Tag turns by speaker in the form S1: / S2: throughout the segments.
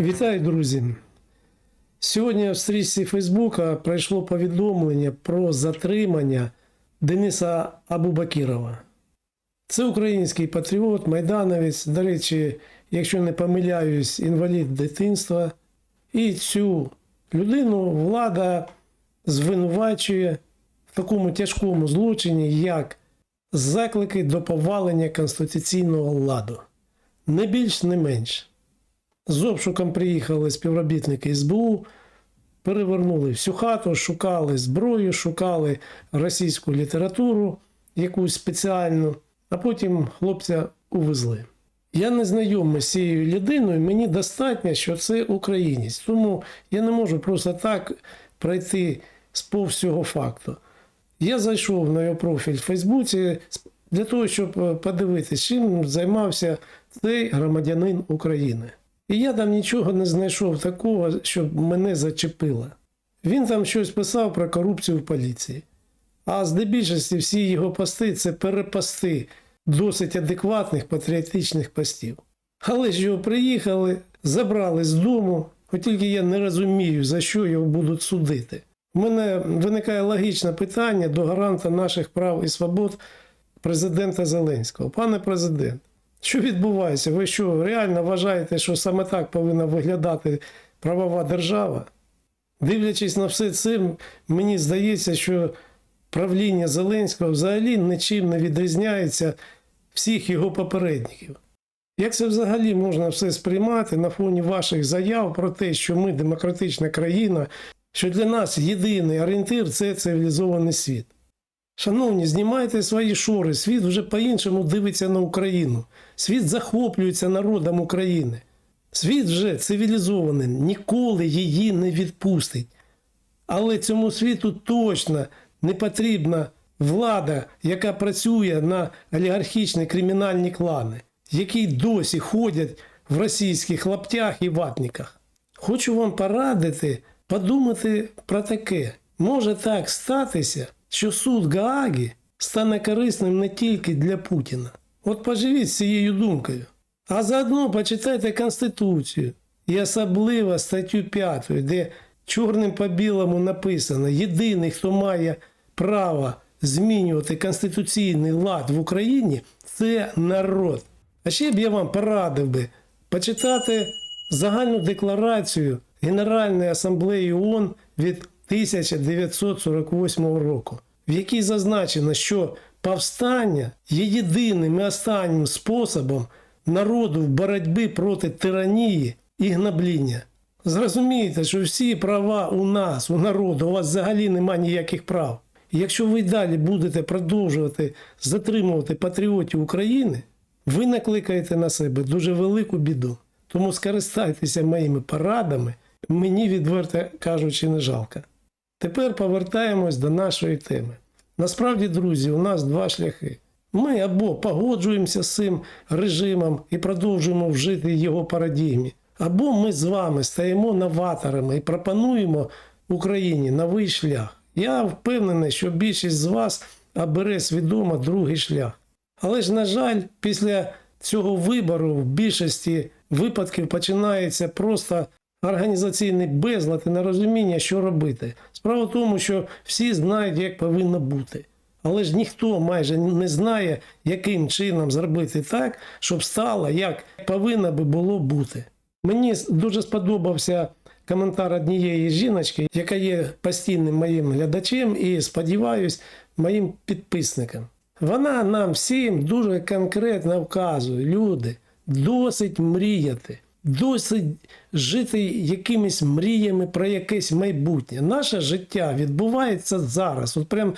S1: Вітаю, друзі! Сьогодні в стрічці Фейсбука пройшло повідомлення про затримання Дениса Абубакірова. Це український патріот, майдановець, до речі, якщо не помиляюсь, інвалід дитинства. І цю людину влада звинувачує в такому тяжкому злочині, як заклики до повалення конституційного ладу. Не більш, не менш. З обшуком приїхали співробітники СБУ, перевернули всю хату, шукали зброю, шукали російську літературу, якусь спеціальну, а потім хлопця увезли. Я не знайомий з цією людиною, мені достатньо, що це українець. Тому я не можу просто так пройти з повз цього факту. Я зайшов на його профіль в Фейсбуці для того, щоб подивитися, чим займався цей громадянин України. І я там нічого не знайшов такого, щоб мене зачепило. Він там щось писав про корупцію в поліції. А здебільшості всі його пости це перепости досить адекватних патріотичних постів. Але ж його приїхали, забрали з дому, хоч тільки я не розумію, за що його будуть судити. У мене виникає логічне питання до гаранта наших прав і свобод президента Зеленського. Пане президент, що відбувається? Ви що, реально вважаєте, що саме так повинна виглядати правова держава? Дивлячись на все це, мені здається, що правління Зеленського взагалі нічим не відрізняється всіх його попередників. Як це взагалі можна все сприймати на фоні ваших заяв про те, що ми демократична країна, що для нас єдиний орієнтир це цивілізований світ? Шановні, знімайте свої шори, світ вже по-іншому дивиться на Україну. Світ захоплюється народом України. Світ вже цивілізований, ніколи її не відпустить. Але цьому світу точно не потрібна влада, яка працює на олігархічні кримінальні клани, які досі ходять в російських лаптях і ватниках. Хочу вам порадити подумати про таке. Може так статися, що суд Гааги стане корисним не тільки для Путіна. От поживіть з цією думкою. А заодно почитайте Конституцію і особливо статтю 5, де чорним по білому написано: єдиний, хто має право змінювати конституційний лад в Україні, це народ. А ще б я вам порадив би почитати загальну декларацію Генеральної асамблеї ООН від 1948 року, в якій зазначено, що повстання є єдиним і останнім способом народу в боротьбі проти тиранії і гнобління. Зрозумійте, що всі права у нас, у народу, у вас взагалі немає ніяких прав. Якщо ви далі будете продовжувати затримувати патріотів України, ви накликаєте на себе дуже велику біду. Тому скористайтеся моїми порадами, мені відверто кажучи, не жалко. Тепер повертаємось до нашої теми. Насправді, друзі, у нас два шляхи. Ми або погоджуємося з цим режимом і продовжуємо вжити його парадігмі, або ми з вами стаємо новаторами і пропонуємо Україні новий шлях. Я впевнений, що більшість з вас обере свідомо другий шлях. Але ж, на жаль, після цього вибору в більшості випадків починається просто організаційний безлад і нерозуміння, що робити. Справа в тому, що всі знають, як повинно бути. Але ж ніхто майже не знає, яким чином зробити так, щоб стало, як повинно би було бути. Мені дуже сподобався коментар однієї жіночки, яка є постійним моїм глядачем і, сподіваюсь, моїм підписником. Вона нам всім дуже конкретно вказує, люди, досить мріяти, досить жити якимись мріями про якесь майбутнє. Наше життя відбувається зараз, от прям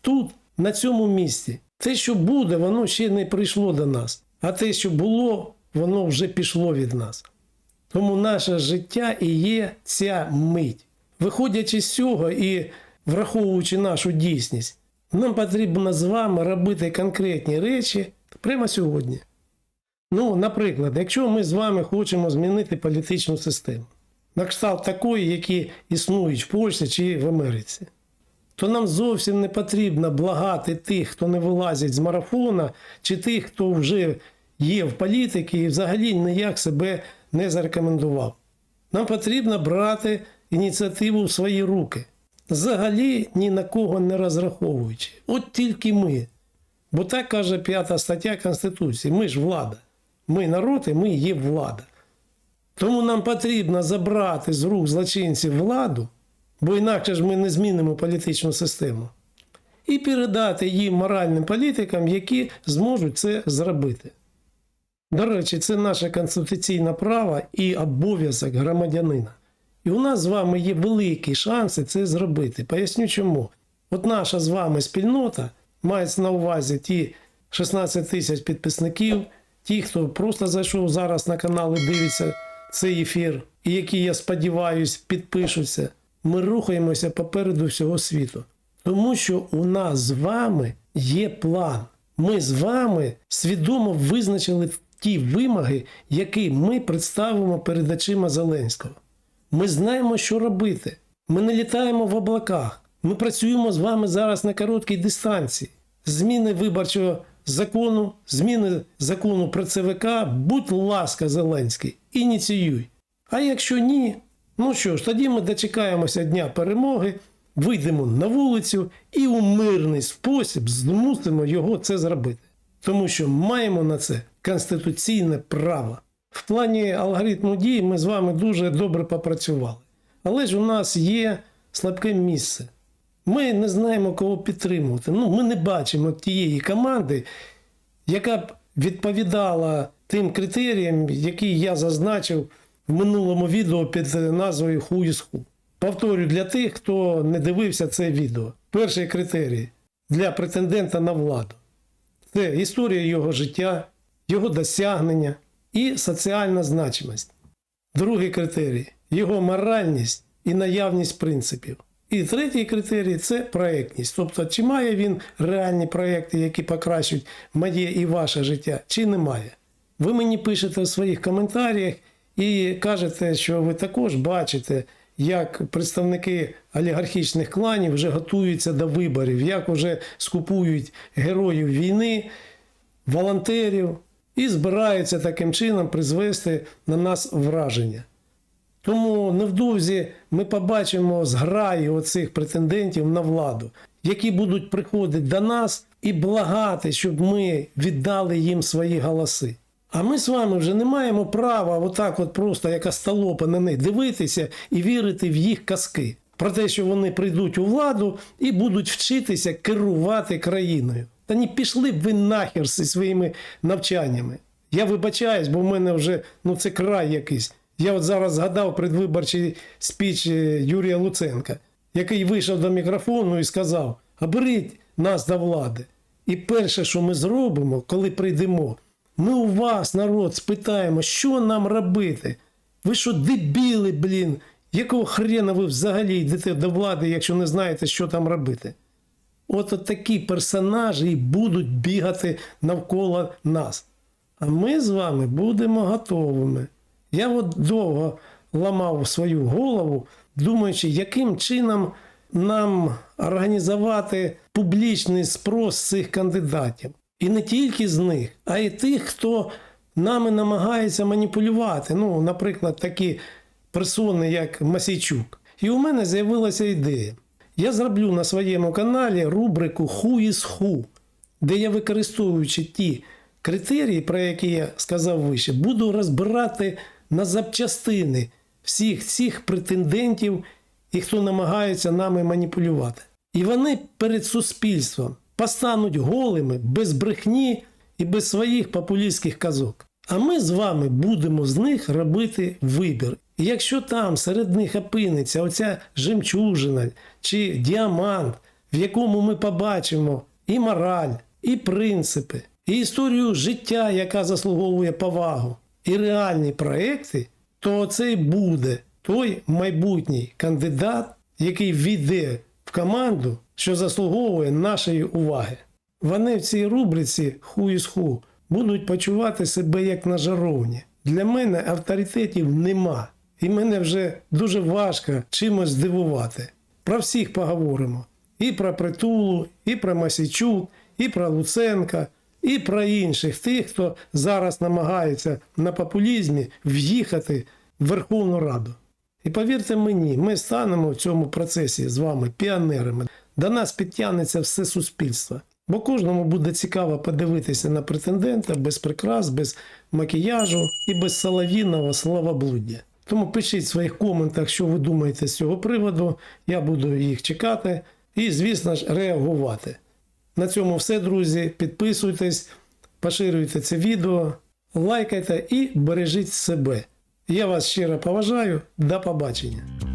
S1: тут, на цьому місці. Те, що буде, воно ще не прийшло до нас. А те, що було, воно вже пішло від нас. Тому наше життя і є ця мить. Виходячи з цього і враховуючи нашу дійсність, нам потрібно з вами робити конкретні речі прямо сьогодні. Ну, наприклад, якщо ми з вами хочемо змінити політичну систему, на кшталт такої, які існують в Польщі чи в Америці, то нам зовсім не потрібно благати тих, хто не вилазить з марафона, чи тих, хто вже є в політиці і взагалі ніяк себе не зарекомендував. Нам потрібно брати ініціативу в свої руки. Взагалі ні на кого не розраховуючи. От тільки ми. Бо так каже п'ята стаття Конституції. Ми ж влада. Ми народ і ми є влада. Тому нам потрібно забрати з рук злочинців владу, бо інакше ж ми не змінимо політичну систему, і передати їм моральним політикам, які зможуть це зробити. До речі, це наше конституційне право і обов'язок громадянина. І у нас з вами є великі шанси це зробити. Поясню чому. От наша з вами спільнота мається на увазі ті 16 тисяч підписників, ті, хто просто зайшов зараз на канал і дивиться цей ефір, і які, я сподіваюся, підпишуться. Ми рухаємося попереду всього світу. Тому що у нас з вами є план. Ми з вами свідомо визначили ті вимоги, які ми представимо перед очима Зеленського. Ми знаємо, що робити. Ми не літаємо в облаках. Ми працюємо з вами зараз на короткій дистанції. Зміни виборчого закону, зміни закону про ЦВК, будь ласка, Зеленський, ініціюй. А якщо ні, ну що ж, тоді ми дочекаємося дня перемоги, вийдемо на вулицю і у мирний спосіб змусимо його це зробити. Тому що маємо на це конституційне право. В плані алгоритму дій ми з вами дуже добре попрацювали. Але ж у нас є слабке місце. Ми не знаємо, кого підтримувати. Ну, ми не бачимо тієї команди, яка б відповідала тим критеріям, які я зазначив в минулому відео під назвою Who is Who. Повторю для тих, хто не дивився це відео. Перший критерій для претендента на владу це історія його життя, його досягнення і соціальна значимість. Другий критерій його моральність і наявність принципів. І третій критерій це проєктність. Тобто, чи має він реальні проєкти, які покращують моє і ваше життя, чи немає. Ви мені пишете в своїх коментарях і кажете, що ви також бачите, як представники олігархічних кланів вже готуються до виборів, як вже скупують героїв війни, волонтерів і збираються таким чином призвести на нас враження. Тому невдовзі ми побачимо зграї оцих претендентів на владу, які будуть приходити до нас і благати, щоб ми віддали їм свої голоси. А ми з вами вже не маємо права отак от просто як остолопи на них дивитися і вірити в їх казки. Про те, що вони прийдуть у владу і будуть вчитися керувати країною. Та не пішли б ви нахер зі своїми навчаннями. Я вибачаюсь, бо в мене вже ну це край якийсь. Я от зараз згадав предвиборчий спіч е, Юрія Луценка, який вийшов до мікрофону і сказав: оберіть нас до влади. І перше, що ми зробимо, коли прийдемо, ми у вас, народ, спитаємо, що нам робити. Ви що, дебіли, блін? Якого хрена ви взагалі йдете до влади, якщо не знаєте, що там робити? От, от такі персонажі і будуть бігати навколо нас. А ми з вами будемо готовими. Я от довго ламав свою голову, думаючи, яким чином нам організувати публічний спрос цих кандидатів. І не тільки з них, а й тих, хто нами намагається маніпулювати. Ну, наприклад, такі персони, як Масійчук. І у мене з'явилася ідея. Я зроблю на своєму каналі рубрику Who is Who, де я використовуючи ті критерії, про які я сказав вище, буду розбирати на запчастини всіх цих претендентів і хто намагається нами маніпулювати. І вони перед суспільством постануть голими, без брехні і без своїх популістських казок. А ми з вами будемо з них робити вибір. І якщо там серед них опиниться оця жемчужина чи діамант, в якому ми побачимо і мораль, і принципи, і історію життя, яка заслуговує повагу, і реальні проекти, то це й буде той майбутній кандидат, який війде в команду, що заслуговує нашої уваги. Вони в цій рубриці «Who is who» будуть почувати себе як на жаровні. Для мене авторитетів нема, і мене вже дуже важко чимось здивувати. Про всіх поговоримо. І про Притулу, і про Масійчук, і про Луценка, і про інших тих, хто зараз намагається на популізмі в'їхати в Верховну Раду. І повірте мені, ми станемо в цьому процесі з вами піонерами. До нас підтягнеться все суспільство. Бо кожному буде цікаво подивитися на претендента без прикрас, без макіяжу і без солов'їного словоблуддя. Тому пишіть в своїх коментах, що ви думаєте з цього приводу. Я буду їх чекати і, звісно ж, реагувати. На цьому все, друзі. Підписуйтесь, поширюйте це відео, лайкайте і бережіть себе. Я вас щиро поважаю. До побачення.